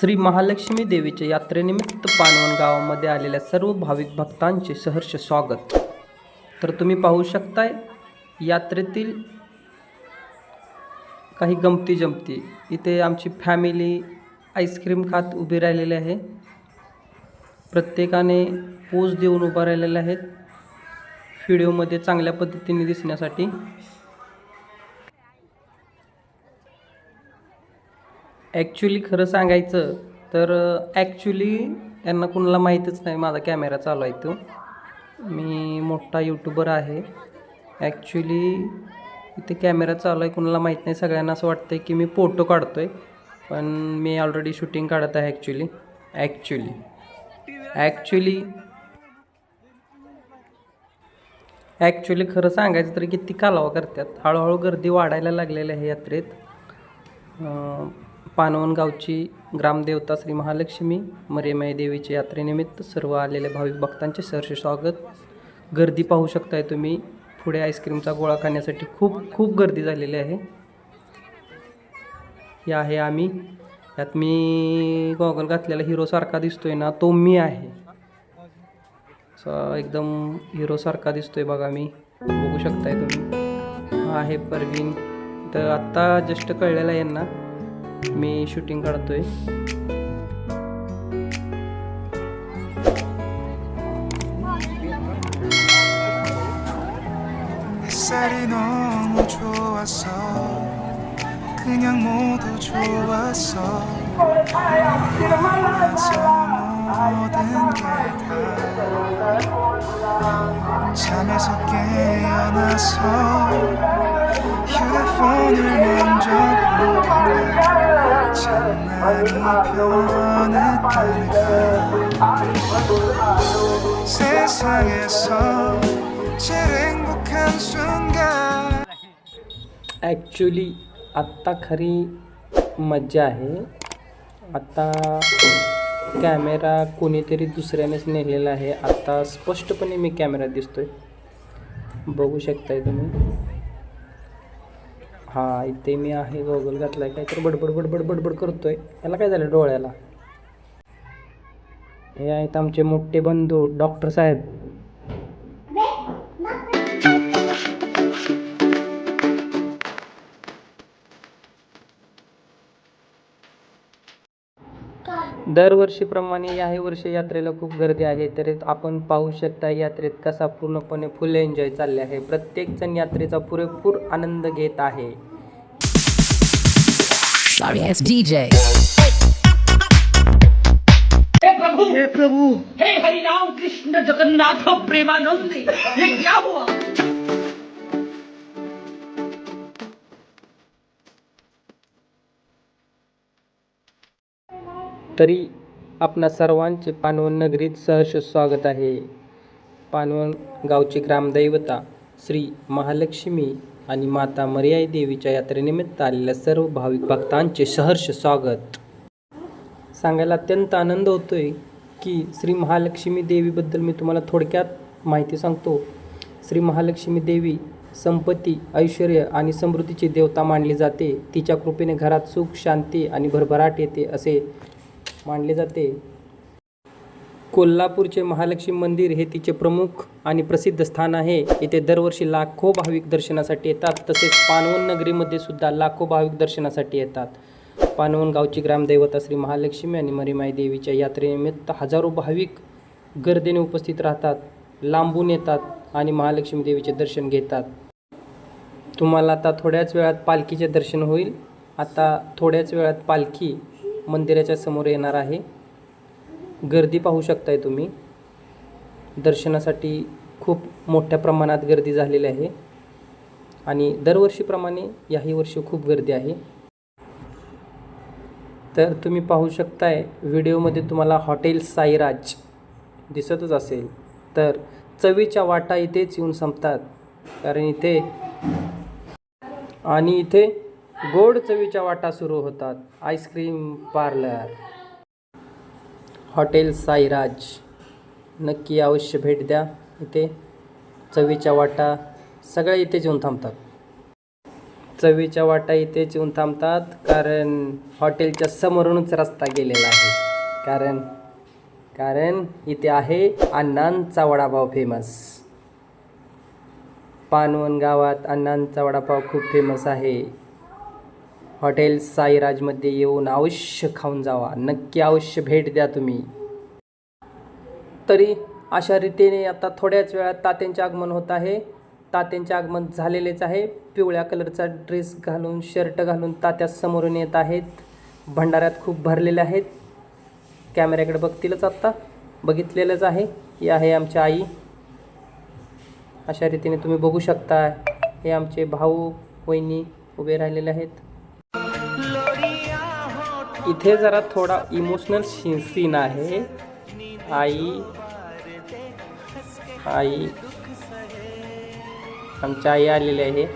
श्री महालक्ष्मी देवीच्या यात्रेनिमित्त पानवण गावामध्ये आलेल्या सर्व भाविक भक्तांचे सहर्ष स्वागत. तर तुम्ही पाहू शकताय यात्रेतील काही गमती जमती. इथे आमची फॅमिली आईस्क्रीम खात उभी राहिलेली आहे. प्रत्येकाने पोज देऊन उभा राहिलेले आहेत व्हिडिओमध्ये चांगल्या पद्धतीने दिसण्यासाठी. ॲक्च्युली खरं सांगायचं तर ॲक्च्युली यांना कुणाला माहीतच नाही माझा कॅमेरा चालू आहे तो. मी मोठा यूट्यूबर आहे. ॲक्च्युली इथे कॅमेरा चालू आहे कुणाला माहीत नाही. सगळ्यांना असं वाटतं आहे की मी फोटो काढतो आहे पण मी ऑलरेडी शूटिंग काढत आहे ॲक्च्युली. ॲक्च्युली. ॲक्च्युली. ॲक्च्युली खरं सांगायचं तर किती कालावा करतात. हळूहळू गर्दी वाढायला लागलेली आहे यात्रेत. पानवण गावची ग्रामदेवता श्री महालक्ष्मी मरेमाई देवीच्या यात्रेनिमित्त सर्व आलेल्या भाविक भक्तांचे सहर्ष स्वागत. गर्दी पाहू शकताय तुम्ही. पुढे आईस्क्रीमचा गोळा खाण्यासाठी खूप खूप गर्दी झालेली आहे. हे आहे आम्ही. यात मी गॉगल घातलेला हिरोसारखा दिसतोय ना तो मी आहे. एकदम हिरोसारखा दिसतोय बघा मी. बघू शकताय तुम्ही. हा आहे परवीन. तर आत्ता जस्ट कळलेला आहे यांना. मी शूटिंग काढतोय 햇살이 너무 좋았어 그냥 모두 좋았어 그래서 모든 게다 잠에서 깨어나서 세상에서 제일 행복한 순간 ॲक्च्युली आत्ता खरी मज्जा आहे आत्ता कॅमेरा कोणीतरी दुसऱ्यानेच नेलेला आहे आत्ता स्पष्टपणे मी कॅमेरा दिसतोय बघू शकताय तुम्ही हां इथे मी आहे गॉगल घातलाय काहीतरी बडबड बडबड बडबड करतोय याला काय झालं डोळ्याला हे आहेत आमचे मोठे बंधू डॉक्टर साहेब. दरवर्षीप्रमाणे याही वर्षी यात्रेला खूप गर्दी आहे तरी आपण पाहू शकता यात्रेत कसा पूर्णपणे फुल एन्जॉय चालले आहे. प्रत्येक जण यात्रेचा पुरेपूर आनंद घेत आहे. DJ. हे प्रभु। हे हरिराम कृष्ण जगन्नाथ प्रेमानंद ये क्या हुआ? तरी आपणा सर्वांचे पानवण नगरीत सहर्ष स्वागत आहे. पानवण गावची ग्रामदैवता श्री महालक्ष्मी आणि माता मर्याई देवीच्या यात्रेनिमित्त आलेल्या सर्व भाविक भक्तांचे सहर्ष स्वागत. सांगायला अत्यंत आनंद होतोय की श्री महालक्ष्मी देवीबद्दल मी तुम्हाला थोडक्यात माहिती सांगतो. श्री महालक्ष्मी देवी संपत्ती ऐश्वर आणि समृद्धीची देवता मानली जाते. तिच्या कृपेने घरात सुख शांती आणि भरभराट येते असे मानले जाते. कोल्हापूरचे महालक्ष्मी मंदिर हे तिचे प्रमुख आणि प्रसिद्ध स्थान आहे. इथे दरवर्षी लाखो भाविक दर्शनासाठी येतात. तसेच पानवण नगरीमध्ये सुद्धा लाखो भाविक दर्शनासाठी येतात. पानवण गावची ग्रामदैवता श्री महालक्ष्मी आणि मरीमाई देवीच्या यात्रेनिमित्त हजारो भाविक गर्दीने उपस्थित राहतात लांबून येतात आणि महालक्ष्मी देवीचे दर्शन घेतात. तुम्हाला आता थोड्याच वेळात पालखीचे दर्शन होईल. आता थोड्याच वेळात पालखी मंदिराच्या समोर येणार आहे. गर्दी पाहू शकताय तुम्ही. दर्शनासाठी खूप मोठ्या प्रमाणात गर्दी झालेली आहे. आणि दरवर्षीप्रमाणे याही वर्षी खूप गर्दी आहे. तर तुम्ही पाहू शकताय व्हिडिओमध्ये तुम्हाला हॉटेल साईराज दिसतच असेल. तर चवीच्या वाटा इथेच येऊन संपतात. कारण इथे आणि इथे गोड चवीच्या वाटा सुरू होतात. Ice cream parlour. Hotel Sairaj. नक्की अवश्य भेट द्या. इथे चवीच्या वाटा सगळ्या इथेच येऊन थांबतात. चवीच्या वाटा इथेच येऊन थांबतात कारण हॉटेलच्या समोरूनच रस्ता गेलेला आहे. कारण कारण इथे आहे अण्णांचा वडापाव फेमस पानवण गावात अण्णांचा वडापाव खूप फेमस आहे. हॉटेल साईराजमध्ये येऊन अवश्य खाऊन जावा. नक्की अवश्य भेट द्या तुम्ही. तरी अशा रीतीने आता थोड्याच वेळात तात्यांचे आगमन होत आहे. तात्यांचे आगमन झालेलेच आहे. पिवळ्या कलरचा ड्रेस घालून शर्ट घालून तात्या समोरून येत आहेत. भंडाऱ्यात खूप भरलेले आहेत. कॅमेऱ्याकडे बघतीलच आत्ता बघितलेलंच आहे. ही आहे आमची आई. अशा रीतीने तुम्ही बघू शकता हे आमचे भाऊ वहिनी उभे राहिलेले आहेत. इथे जरा थोडा इमोशनल सीन आहे. आई. आई. आमची आई आलेली आहे.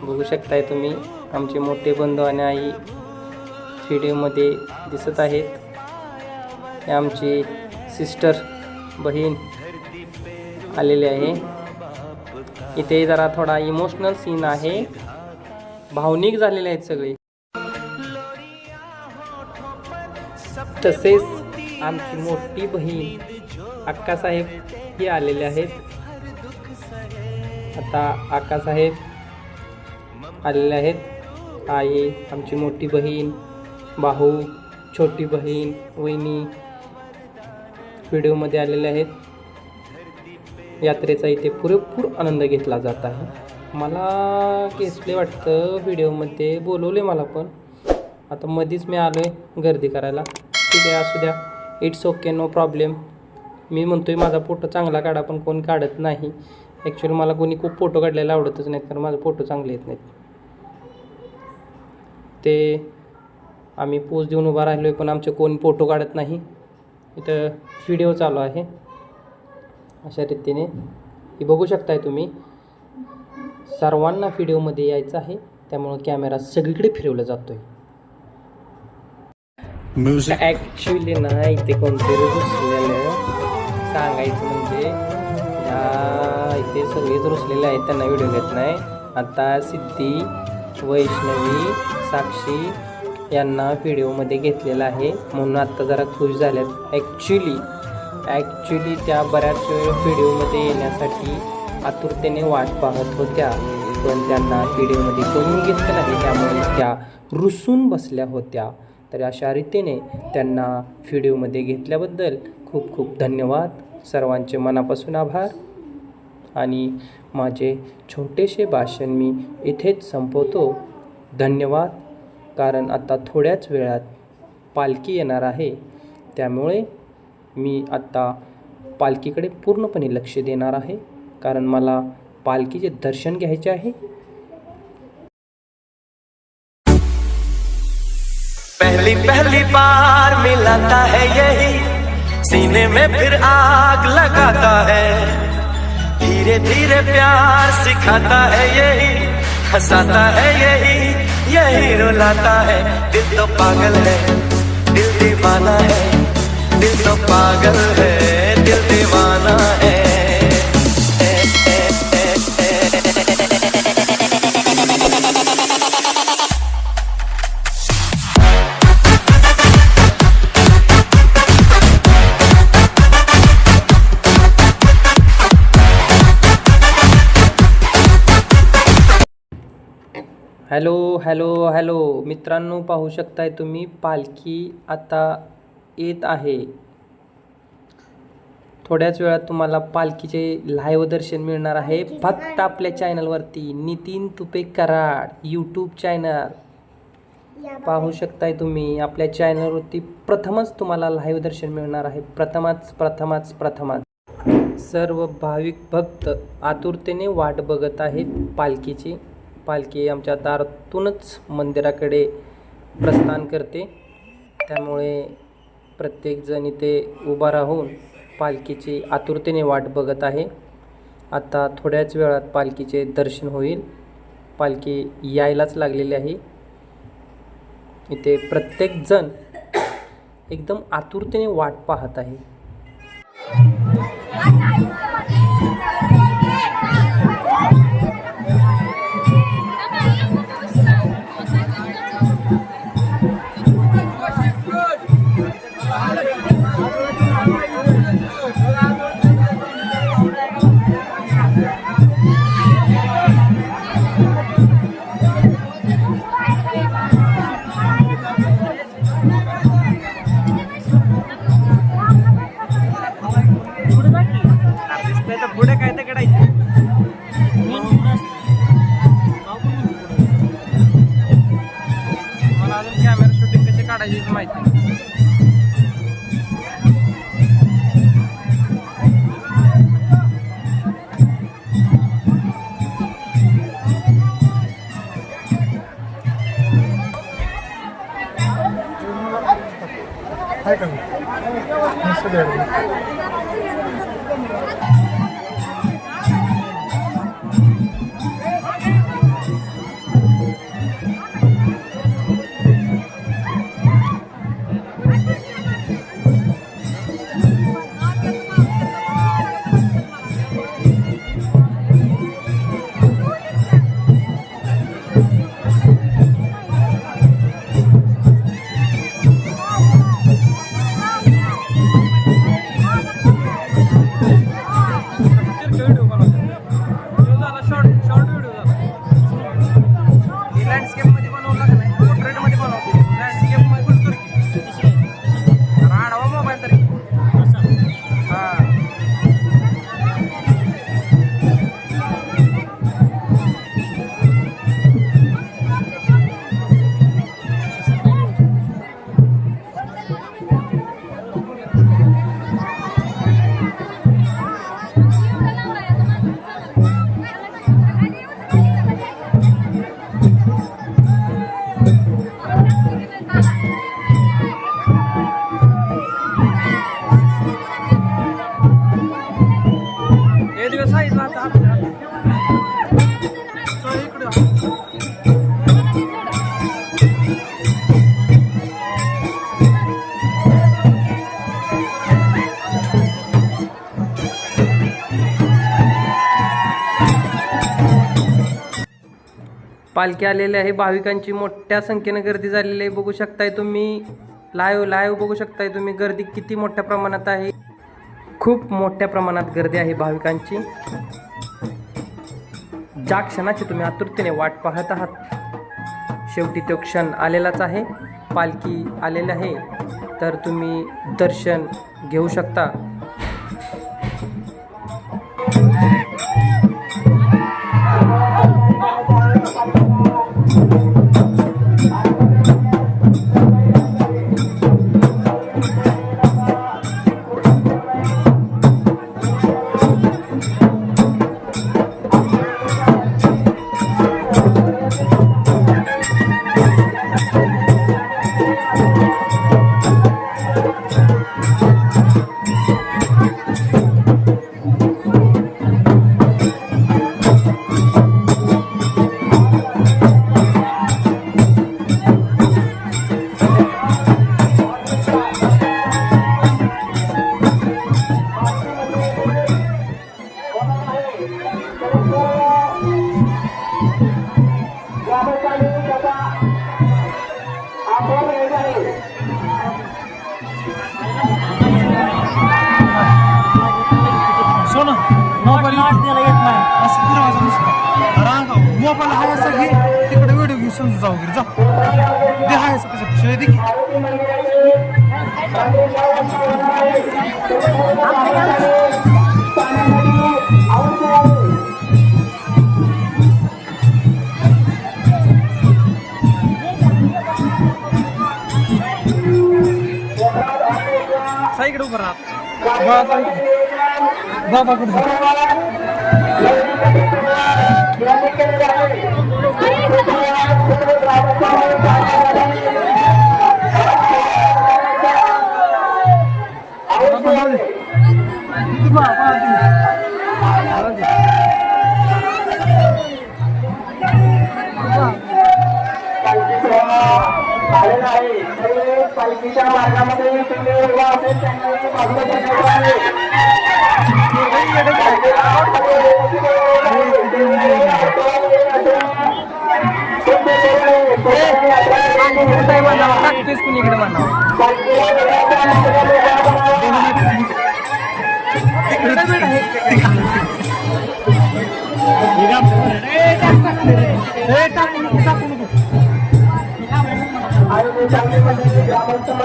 बघू शकताय तुम्ही आमचे मोठे बंधू आणि आई व्हिडिओमध्ये दिसत आहेत. आमची सिस्टर बहीण आलेली आहे. इथे जरा थोडा इमोशनल सीन आहे. भावनिक झालेले आहेत सगळे. तसेच आमची मोठी बहीण अक्कासाहेब ही आलेले आहेत. आता अक्कासाहेब आलेले आहेत. आई आमची मोठी बहीण भाऊ छोटी बहीण वहिनी व्हिडिओमध्ये आलेले आहेत. यात्रेचा इथे पुरेपूर आनंद घेतला जात आहे. मला घेतले वाटतं व्हिडिओमध्ये बोलवले मला पण. आता मध्येच मी आलो आहे गर्दी करायला. ठीक आहे असू द्या. इट्स ओके नो प्रॉब्लेम मी म्हणतो आहे माझा फोटो चांगला काढा पण कोण काढत नाही. ॲक्च्युली मला कोणी खूप फोटो काढलेला आवडतच नाहीत कारण माझे फोटो चांगले येत नाहीत. ते आम्ही पोज देऊन उभा राहिलो आहे पण आमचे कोण फोटो काढत नाही. इथं व्हिडिओ चालू आहे. अशा रीतीने. ही बघू शकताय तुम्ही. सर्वांना व्हिडिओमध्ये यायचं आहे. त्यामुळं कॅमेरा सगळीकडे फिरवला जातोय. ॲक्च्युली ना इथे कोणतरी रुसलेलं सांगायचं म्हणजे या इथे सगळेच रुसलेले आहेत त्यांना व्हिडिओ घेत नाही. आता सिद्धी वैष्णवी साक्षी यांना व्हिडिओमध्ये घेतलेला आहे. म्हणून आत्ता जरा खुश झाल्यात ॲक्च्युली ॲक्च्युली त्या बऱ्याच वेळ व्हिडिओमध्ये येण्यासाठी आतुरतेने वाट पाहत होत्या. पण त्यांना व्हिडिओमध्ये करून घेतलं नाही. त्यामुळे त्या रुसून बसल्या होत्या. तर अशा रीतीने त्यांना व्हिडिओमध्ये घेतल्याबद्दल खूप खूप धन्यवाद. सर्वांचे मनापासून आभार. आणि माझे छोटेसे भाषण मी इथेच संपवतो. धन्यवाद. कारण आता थोड्याच वेळात पालखी येणार आहे. त्यामुळे मी आत्ता पालखीकडे पूर्णपणे लक्ष देणार आहे. कारण मला पालखीचे दर्शन घ्यायचे आहे. पहली पहली बार मिलाता है यही। सीने में फिर आग लगाता है। धीरे धीरे प्यार सिखाता है यही, हंसाता है यही यही रुलाता है। दिल तो पागल है, दिल दीवाना है, दिल तो पागल है, दिल दीवाना है। Hello hello hello. मित्रांनो पाहू शकताय तुम्ही पालखी आता येत आहे. थोड्याच वेळात तुम्हाला पालखीचे लाईव्ह दर्शन मिळणार आहे. फक्त आपल्या चॅनलवरती नितीन तुपे कराड यूट्यूब चॅनल पाहू शकताय तुम्ही आपल्या चॅनलवरती प्रथमच तुम्हाला लाईव्ह दर्शन मिळणार आहे. प्रथमच प्रथमच प्रथमच. सर्व भाविक भक्त आतुरतेने वाट बघत आहेत पालखीची. पालखी आमच्या दारातूनच मंदिराकडे प्रस्थान करते. त्यामुळे प्रत्येकजण इथे उभा राहून पालखीची आतुरतेने वाट बघत आहे. आता थोड्याच वेळात पालखीचे दर्शन होईल. पालखी यायलाच लागलेली आहे. इथे प्रत्येकजण एकदम आतुरतेने वाट पाहत आहे. पालखी आलेली आहे. भाविकांची मोठ्या संख्येनं गर्दी झालेली आहे. बघू शकताय तुम्ही. लाईव्ह लाईव्ह बघू शकताय तुम्ही. गर्दी किती मोठ्या प्रमाणात आहे. खूप मोठ्या प्रमाणात गर्दी आहे भाविकांची. ज्या क्षणाची तुम्ही आतुरतेने वाट पाहत आहात शेवटी तो क्षण आलेलाच आहे. पालखी आलेली आहे. तर तुम्ही दर्शन घेऊ शकता. साईकडे उभं राहा बाबा जा इकडे. बाबा कुठे जा बाबा पालखीच्या मार्गामध्ये तुम्ही उभा असेल त्यांना बाजूला ठेवायचं आहे. टाकतेस গ্রামোত্তম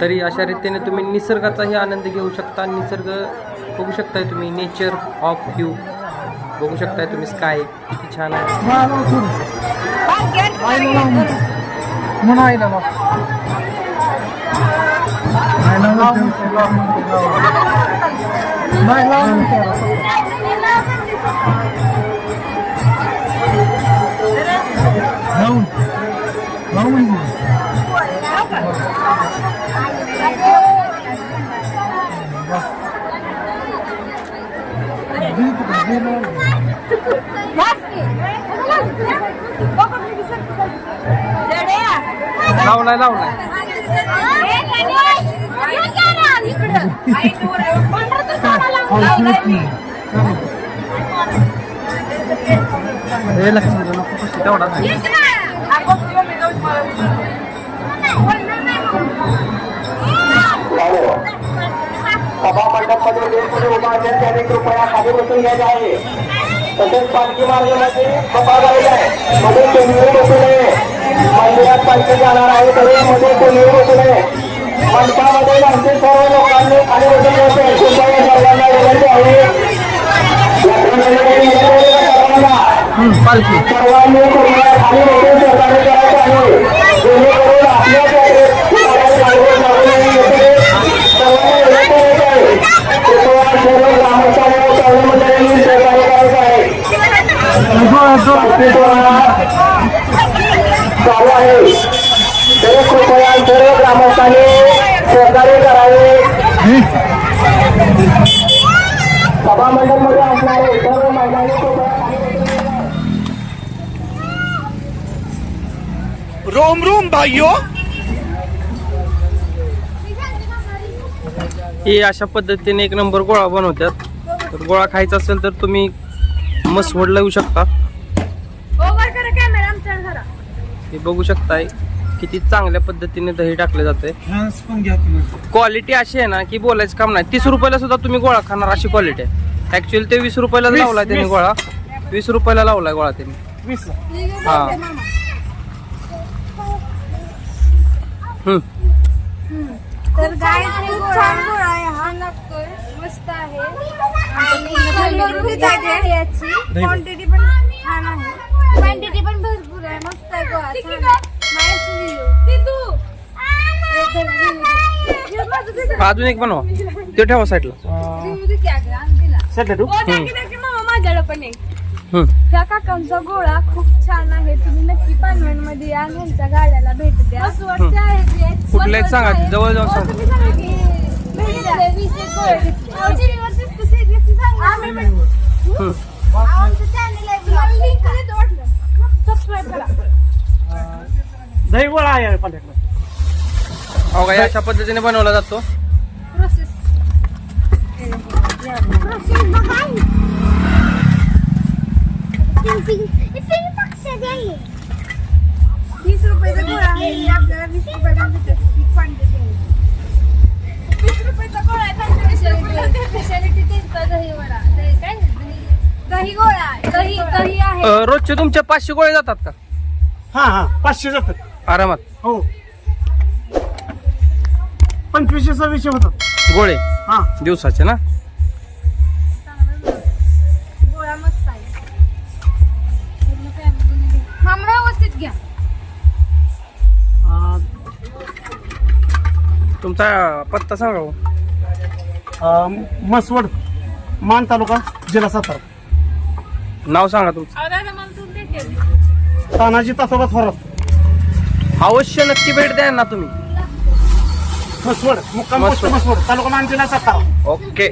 तरी अशा रीतीने तुम्ही निसर्गाचाही आनंद घेऊ शकता. निसर्ग बघू शकताय तुम्ही. नेचर ऑफ व्ह्यू बघू शकताय तुम्ही. स्काय किती छान आहे. म्हणजे? लावलाय लावलाय हे लक्षात तेवढा नाही. सभा मंडपमध्ये कोणी उभा कृपया खाली बसून घ्यायचे आहे. तसेच पालखी मार्गामध्ये सभा करायचा आहे मध्ये कोणीही बसून मंदिरात पालखी जाणार आहे. तरी मध्ये कोणीही बसू नये मंडपामध्ये आमचे सर्व लोकांनी खाली बसून घ्यायचे कृपया सर्वांना विनंती आहे. सर्वांना पालखी. सर्वांनी कृपया खाली बसून सहकार्य करायचं आहे. जेणेकरून आपल्या सर्वांना विनंती होत आहे. सर्व ग्रामस्थांना सहकार्य करायचं आहे. चालू आहे. तरी कृपया सर्व ग्रामस्थांनी सहकार्य करावे. सभा मंडळमध्ये असणारे सर्व महिलांनी रोम रोम भाइयों हे अशा पद्धतीने एक नंबर गोळा बनवतात. तर गोळा खायचा असेल तर तुम्ही मसवडला येऊ शकता हे बघू शकताय किती चांगल्या पद्धतीने दही टाकले जाते फॅन्स पण घ्या तुम्ही. क्वालिटी अशी आहे ना की बोलायचं काम नाही. तीस रुपयाला सुद्धा तुम्ही गोळा खाणार अशी क्वालिटी आहे. ऍक्च्युअली ते वीस रुपयाला वीस, लावलाय त्यांनी वीस. गोळा. वीस रुपयाला लावलाय गोळा त्यांनी. वीस. हा. हम्म. तर गाय खूप छान गोळा आहे. हा लागतोय. मस्त आहे. आणि भरपूर जागा आहे. याची क्वांटिटी पण छान आहे. क्वांटिटी पण भरपूर आहे मस्त आहे. हे. अजून एक बनवा ते ठेवा साईडला. सेट माझ्याकडे पण हम्म त्या काकांचा गोळा खूप छान आहे तुम्ही नक्की पानवणमध्ये या गाड्याला भेट द्या मसवडचे आहे ते. कुठलं एक सांगा, मसवडचे आहे. जवळ जाऊन हो, सांगा. तुम्ही सांगा की भेट द्या. वीस एक गोळे घेतले. अहो, TV वर दिसतं, seriously सांगा. आम्ही पण- हम्म. आमचं channel आहे. Link. दही गोळा आहे काय अशा पद्धतीने बनवला जातो. वीस रुपयाचा गोळा आहे. आपल्याला वीस रुपयाला देतात. क्वांटिटी आहे वीस रुपयाचा गोळा आहे स्पेशालिटी स्पेशालिटी त्यांचा दही वडा. दही काय? दही. दही गोळा आहे. दही दही आहे. अं, रोजचे तुमचे पाचशे गोळे जातात का? हा हा. पाचशे जातात. आरामात. हो. पंचवीसशेचा विषय होता गोळे. हा. दिवसाचे ना? गोळा मस्त आहे पूर्ण family ने घ्या. मामा व्यवस्थित घ्या. अं, तुमचा पत्ता सांगा हो. अं, मसवड मान तालुका जिल्हा सातारा. नाव सांगा तुमचं. तानाजी तासोबा थोरात अवश्य नक्की भेट द्या ना तुम्ही. मसवड मुक्काम पोस्ट. मसवड तालुका मानजिल्हा सातारा ओके.